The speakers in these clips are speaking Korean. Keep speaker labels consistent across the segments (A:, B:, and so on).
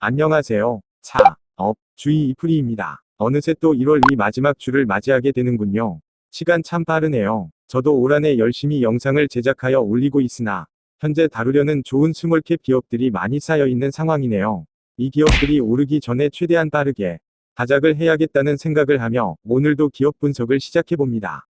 A: 안녕하세요. 차, 업, 주의 이프리입니다. 어느새 또 1월 이 마지막 주를 맞이하게 되는군요. 시간 참 빠르네요. 저도 올 한해 열심히 영상을 제작하여 올리고 있으나, 현재 다루려는 좋은 스몰캡 기업들이 많이 쌓여 있는 상황이네요. 이 기업들이 오르기 전에 최대한 빠르게 다작을 해야겠다는 생각을 하며 오늘도 기업 분석을 시작해봅니다.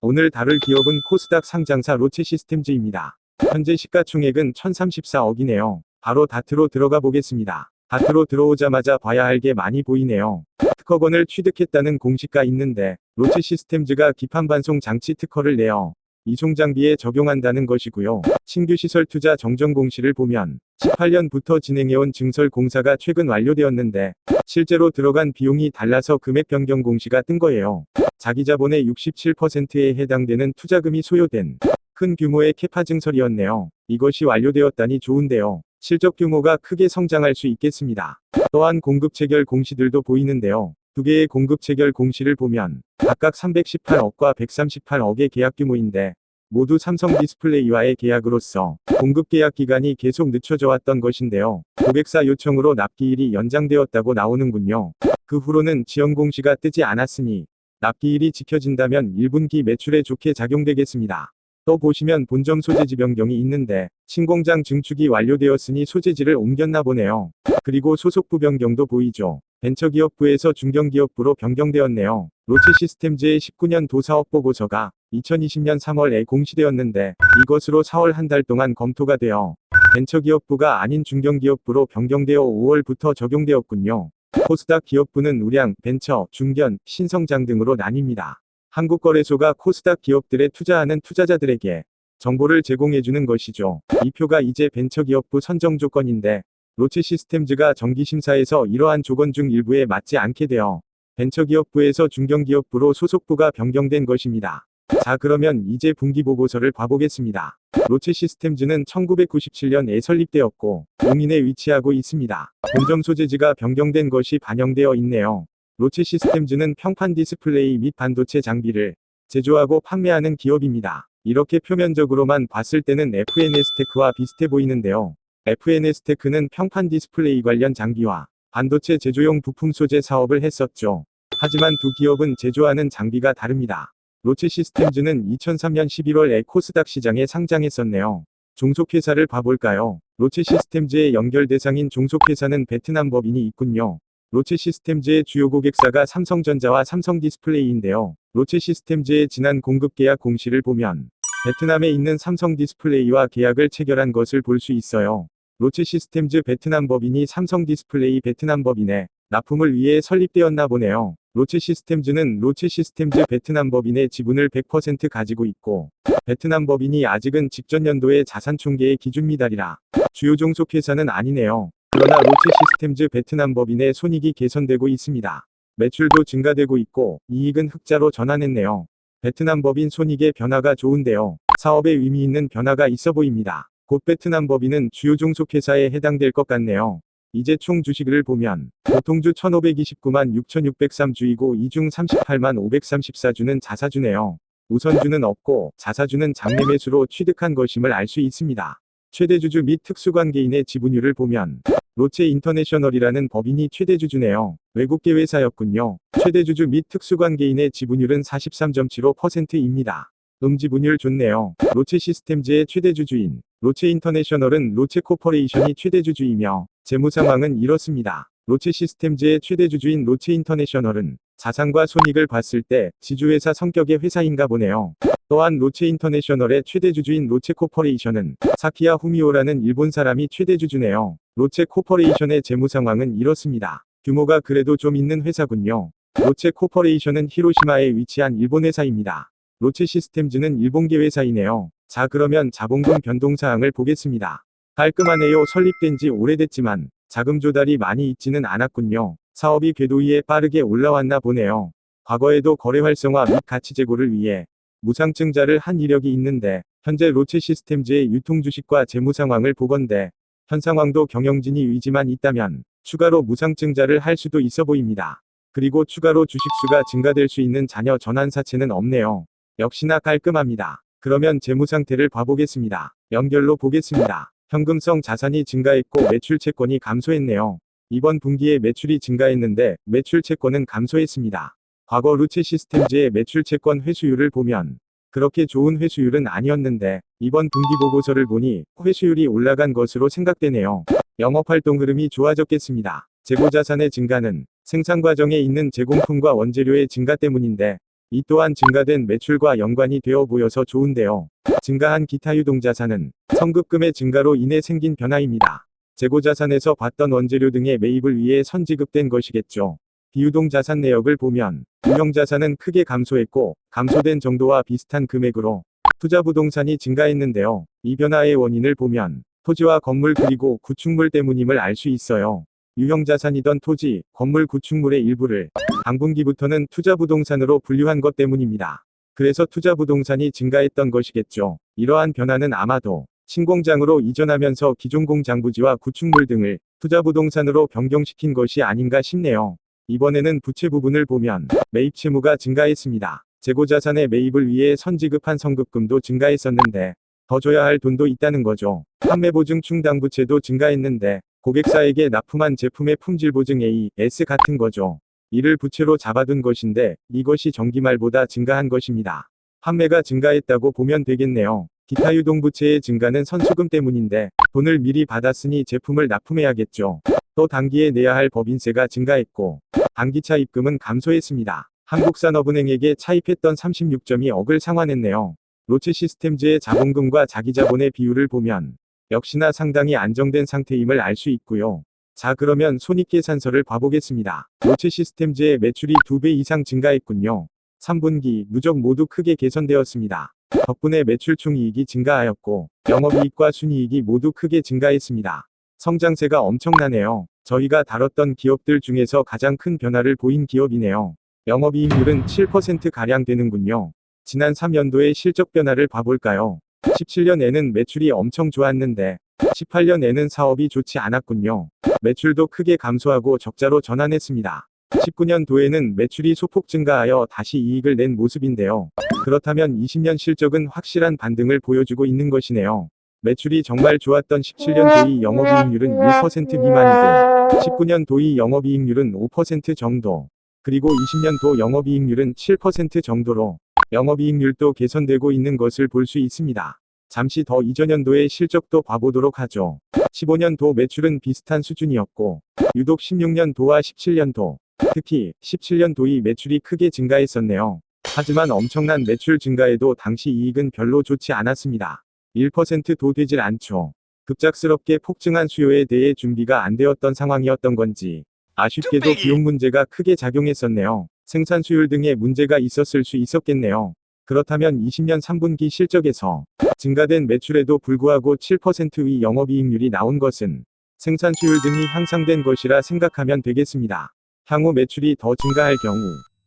A: 오늘 다룰 기업은 코스닥 상장사 로체 시스템즈입니다. 현재 시가총액은 1034억이네요. 바로 다트로 들어가 보겠습니다. 다트로 들어오자마자 봐야 할 게 많이 보이네요. 특허권을 취득했다는 공시가 있는데 로체 시스템즈가 기판 반송 장치 특허를 내어 이송 장비에 적용한다는 것이고요. 신규 시설 투자 정정 공시를 보면 18년부터 진행해온 증설 공사가 최근 완료되었는데 실제로 들어간 비용이 달라서 금액 변경 공시가 뜬 거예요. 자기 자본의 67%에 해당되는 투자금이 소요된 큰 규모의 캐파 증설이었네요. 이것이 완료되었다니 좋은데요. 실적 규모가 크게 성장할 수 있겠습니다. 또한 공급 체결 공시들도 보이는데요. 두 개의 공급 체결 공시를 보면 각각 318억과 138억의 계약 규모인데 모두 삼성 디스플레이와의 계약으로서 공급 계약 기간이 계속 늦춰져 왔던 것인데요. 고객사 요청으로 납기일이 연장되었다고 나오는군요. 그 후로는 지연 공시가 뜨지 않았으니 납기일이 지켜진다면 1분기 매출에 좋게 작용되겠습니다. 또 보시면 본점 소재지 변경이 있는데 신공장 증축이 완료되었으니 소재지를 옮겼나 보네요. 그리고 소속부 변경도 보이죠. 벤처기업부에서 중견기업부로 변경되었네요. 로체 시스템즈의 19년 도사업 보고서가 2020년 3월에 공시되었는데 이것으로 4월 한 달 동안 검토가 되어 벤처기업부가 아닌 중견기업부로 변경되어 5월부터 적용되었군요. 코스닥 기업부는 우량, 벤처, 중견, 신성장 등으로 나뉩니다. 한국거래소가 코스닥 기업들에 투자하는 투자자들에게 정보를 제공해주는 것이죠. 이 표가 이제 벤처기업부 선정 조건인데 로체 시스템즈가 정기심사에서 이러한 조건 중 일부에 맞지 않게 되어 벤처기업부에서 중견기업부로 소속부가 변경된 것입니다. 자 그러면 이제 분기보고서를 봐보겠습니다. 로체 시스템즈는 1997년에 설립되었고 용인에 위치하고 있습니다. 본점 소재지가 변경된 것이 반영되어 있네요. 로체 시스템즈는 평판 디스플레이 및 반도체 장비를 제조하고 판매하는 기업입니다. 이렇게 표면적으로만 봤을 때는 FNS테크와 비슷해 보이는데요. FNS테크는 평판 디스플레이 관련 장비와 반도체 제조용 부품 소재 사업을 했었죠. 하지만 두 기업은 제조하는 장비가 다릅니다. 로체 시스템즈는 2003년 11월에 코스닥 시장에 상장했었네요. 종속회사를 봐볼까요? 로체 시스템즈의 연결 대상인 종속회사는 베트남 법인이 있군요. 로체 시스템즈의 주요 고객사가 삼성전자와 삼성 디스플레이인데요. 로체 시스템즈의 지난 공급 계약 공시를 보면 베트남에 있는 삼성 디스플레이와 계약을 체결한 것을 볼 수 있어요. 로체 시스템즈 베트남 법인이 삼성 디스플레이 베트남 법인에 납품을 위해 설립되었나 보네요. 로체 시스템즈는 로체 시스템즈 베트남 법인의 지분을 100% 가지고 있고 베트남 법인이 아직은 직전 연도의 자산 총계의 기준 미달이라 주요 종속회사는 아니네요. 그러나 로체 시스템즈 베트남 법인의 손익이 개선되고 있습니다. 매출도 증가되고 있고 이익은 흑자로 전환했네요. 베트남 법인 손익의 변화가 좋은데요. 사업에 의미 있는 변화가 있어 보입니다. 곧 베트남 법인은 주요 종속회사에 해당될 것 같네요. 이제 총 주식을 보면 보통주 1529만 6603주이고 이중 38만 534주는 자사주네요. 우선주는 없고 자사주는 장매 매수로 취득한 것임을 알 수 있습니다. 최대주주 및 특수관계인의 지분율을 보면 로체 인터내셔널이라는 법인이 최대주주네요. 외국계 회사였군요. 최대주주 및 특수관계인의 지분율은 43.75%입니다. 음지분율 좋네요. 로체 시스템즈의 최대주주인 로체 인터내셔널은 로체 코퍼레이션이 최대주주이며 재무 상황은 이렇습니다. 로체 시스템즈의 최대주주인 로체 인터내셔널은 자산과 손익을 봤을 때 지주회사 성격의 회사인가 보네요. 또한 로체 인터내셔널의 최대주주인 로체 코퍼레이션은 사키야 후미오라는 일본 사람이 최대주주네요. 로체 코퍼레이션의 재무 상황은 이렇습니다. 규모가 그래도 좀 있는 회사군요. 로체 코퍼레이션은 히로시마에 위치한 일본 회사입니다. 로체 시스템즈는 일본계 회사이네요. 자 그러면 자본금 변동 사항을 보겠습니다. 깔끔하네요. 설립된 지 오래됐지만 자금 조달이 많이 있지는 않았군요. 사업이 궤도 위에 빠르게 올라왔나 보네요. 과거에도 거래 활성화 및 가치 제고를 위해 무상증자를 한 이력이 있는데 현재 로체 시스템즈의 유통 주식과 재무 상황을 보건대 현 상황도 경영진이 의지만 있다면 추가로 무상증자를 할 수도 있어 보입니다. 그리고 추가로 주식수가 증가될 수 있는 잔여 전환 사채는 없네요. 역시나 깔끔합니다. 그러면 재무 상태를 봐보겠습니다. 연결로 보겠습니다. 현금성 자산이 증가했고 매출 채권이 감소했네요. 이번 분기에 매출이 증가했는데 매출 채권은 감소했습니다. 과거 루체 시스템즈의 매출 채권 회수율을 보면 그렇게 좋은 회수율은 아니었는데 이번 분기 보고서를 보니 회수율이 올라간 것으로 생각되네요. 영업활동 흐름이 좋아졌겠습니다. 재고자산의 증가는 생산 과정에 있는 제공품과 원재료의 증가 때문인데 이 또한 증가된 매출과 연관이 되어 보여서 좋은데요. 증가한 기타 유동자산은 성급금의 증가로 인해 생긴 변화입니다. 재고자산에서 봤던 원재료 등의 매입을 위해 선지급된 것이겠죠. 비유동자산 내역을 보면 유형자산은 크게 감소했고 감소된 정도와 비슷한 금액으로 투자부동산이 증가했는데요. 이 변화의 원인을 보면 토지와 건물 그리고 구축물 때문임을 알 수 있어요. 유형자산이던 토지, 건물 구축물의 일부를 당분기부터는 투자부동산으로 분류한 것 때문입니다. 그래서 투자부동산이 증가했던 것이겠죠. 이러한 변화는 아마도 신공장으로 이전하면서 기존 공장 부지와 구축물 등을 투자부동산으로 변경시킨 것이 아닌가 싶네요. 이번에는 부채 부분을 보면 매입 채무가 증가했습니다. 재고 자산의 매입을 위해 선지급한 성급금도 증가했었는데 더 줘야 할 돈도 있다는 거죠. 판매 보증 충당 부채도 증가했는데 고객사에게 납품한 제품의 품질 보증 AS 같은 거죠. 이를 부채로 잡아둔 것인데 이것이 정기말보다 증가한 것입니다. 판매가 증가했다고 보면 되겠네요. 기타 유동부채의 증가는 선수금 때문인데 돈을 미리 받았으니 제품을 납품해야겠죠. 또 단기에 내야 할 법인세가 증가했고 단기차 입금은 감소했습니다. 한국산업은행에게 차입했던 36점이 억을 상환했네요. 로체 시스템즈의 자본금과 자기자본의 비율을 보면 역시나 상당히 안정된 상태임을 알 수 있고요. 자 그러면 손익계산서를 봐보겠습니다. 로체 시스템즈의 매출이 2배 이상 증가했군요. 3분기 누적 모두 크게 개선되었습니다. 덕분에 매출 총이익이 증가하였고 영업이익과 순이익이 모두 크게 증가했습니다. 성장세가 엄청나네요. 저희가 다뤘던 기업들 중에서 가장 큰 변화를 보인 기업이네요. 영업이익률은 7%가량 되는군요. 지난 3년도의 실적 변화를 봐볼까요? 17년에는 매출이 엄청 좋았는데 18년에는 사업이 좋지 않았군요. 매출도 크게 감소하고 적자로 전환했습니다. 19년도에는 매출이 소폭 증가하여 다시 이익을 낸 모습인데요. 그렇다면 20년 실적은 확실한 반등을 보여주고 있는 것이네요. 매출이 정말 좋았던 17년도의 영업이익률은 1% 미만이고 19년도의 영업이익률은 5% 정도 그리고 20년 도 영업이익률은 7% 정도로 영업이익률도 개선되고 있는 것을 볼 수 있습니다. 잠시 더 이전년도의 실적도 봐보도록 하죠. 15년도 매출은 비슷한 수준이었고 유독 16년도와 17년도 특히 17년도의 매출이 크게 증가했었네요. 하지만 엄청난 매출 증가에도 당시 이익은 별로 좋지 않았습니다. 1%도 되질 않죠. 급작스럽게 폭증한 수요에 대해 준비가 안 되었던 상황이었던 건지 아쉽게도. 비용 문제가 크게 작용했었네요. 생산 수율 등의 문제가 있었을 수 있었겠네요. 그렇다면 20년 3분기 실적에서 증가된 매출에도 불구하고 7%의 영업이익률이 나온 것은 생산 수율 등이 향상된 것이라 생각하면 되겠습니다. 향후 매출이 더 증가할 경우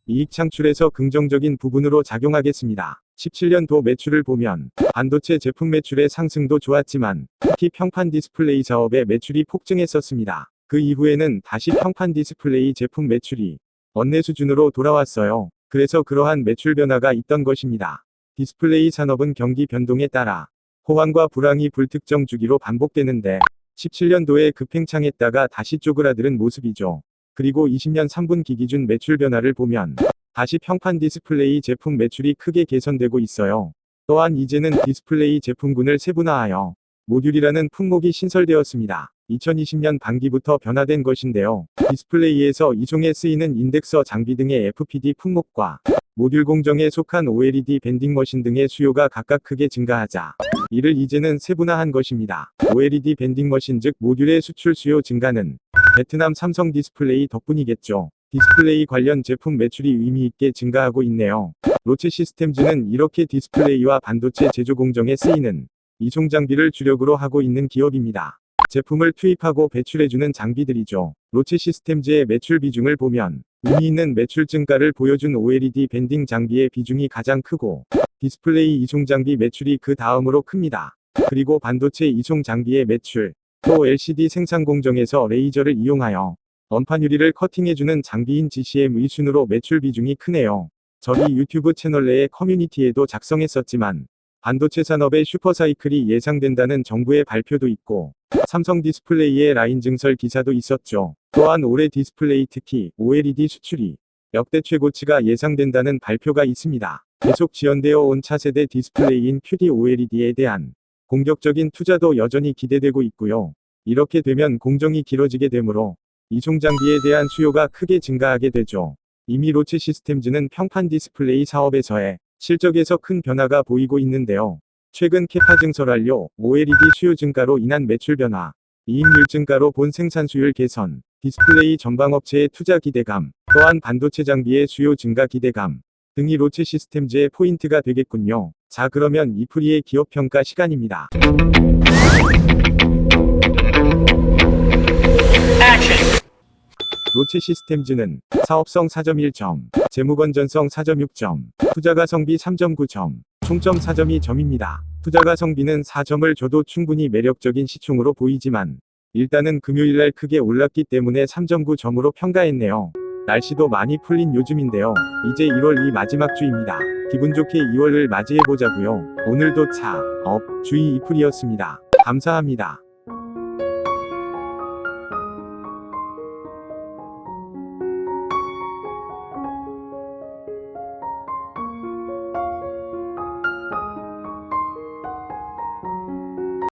A: 이익 창출에서 긍정적인 부분으로 작용하겠습니다. 17년도 매출을 보면 반도체 제품 매출의 상승도 좋았지만 특히 평판 디스플레이 사업의 매출이 폭증했었습니다. 그 이후에는 다시 평판 디스플레이 제품 매출이 원내 수준으로 돌아왔어요. 그래서 그러한 매출 변화가 있던 것입니다. 디스플레이 산업은 경기 변동에 따라 호황과 불황이 불특정 주기로 반복되는데 17년도에 급팽창했다가 다시 쪼그라드는 모습이죠. 그리고 20년 3분기 기준 매출 변화를 보면 다시 평판 디스플레이 제품 매출이 크게 개선되고 있어요. 또한 이제는 디스플레이 제품군을 세분화하여 모듈이라는 품목이 신설되었습니다. 2020년 반기부터 변화된 것인데요. 디스플레이에서 이송에 쓰이는 인덱서 장비 등의 FPD 품목과 모듈 공정에 속한 OLED 밴딩 머신 등의 수요가 각각 크게 증가하자 이를 이제는 세분화한 것입니다. OLED 밴딩 머신 즉 모듈의 수출 수요 증가는 베트남 삼성 디스플레이 덕분이겠죠. 디스플레이 관련 제품 매출이 의미 있게 증가하고 있네요. 로체 시스템즈는 이렇게 디스플레이와 반도체 제조 공정에 쓰이는 이송 장비를 주력으로 하고 있는 기업입니다. 제품을 투입하고 배출해주는 장비들이죠. 로체 시스템즈의 매출 비중을 보면 의미 있는 매출 증가를 보여준 OLED 밴딩 장비의 비중이 가장 크고 디스플레이 이송 장비 매출이 그 다음으로 큽니다. 그리고 반도체 이송 장비의 매출, 또 LCD 생산 공정에서 레이저를 이용하여 원판 유리를 커팅해주는 장비인 GCM의 순으로 매출 비중이 크네요. 저희 유튜브 채널 내의 커뮤니티에도 작성했었지만 반도체 산업의 슈퍼사이클이 예상된다는 정부의 발표도 있고 삼성 디스플레이의 라인 증설 기사도 있었죠. 또한 올해 디스플레이 특히 OLED 수출이 역대 최고치가 예상된다는 발표가 있습니다. 계속 지연되어 온 차세대 디스플레이인 QD OLED에 대한 공격적인 투자도 여전히 기대되고 있고요. 이렇게 되면 공정이 길어지게 되므로 이중 장비에 대한 수요가 크게 증가하게 되죠. 이미 로체 시스템즈는 평판 디스플레이 사업에서의 실적에서 큰 변화가 보이고 있는데요. 최근 캐파 증설 완료, OLED 수요 증가로 인한 매출 변화, 이익률 증가로 본 생산 수율 개선, 디스플레이 전방 업체의 투자 기대감, 또한 반도체 장비의 수요 증가 기대감 등이 로체 시스템즈의 포인트가 되겠군요. 자 그러면 이프리의 기업 평가 시간입니다. 로체 시스템즈는 사업성 4.1점, 재무 건전성 4.6점, 투자 가 성비 3.9점, 총점 4.2점입니다. 투자 가 성비는 4점을 줘도 충분히 매력적인 시총으로 보이지만 일단은 금요일날 크게 올랐기 때문에 3.9점으로 평가했네요. 날씨도 많이 풀린 요즘인데요. 이제 1월 이 마지막 주입니다. 기분 좋게 2월을 맞이해보자고요. 오늘도 차, 업, 주의 이풀이었습니다. 감사합니다.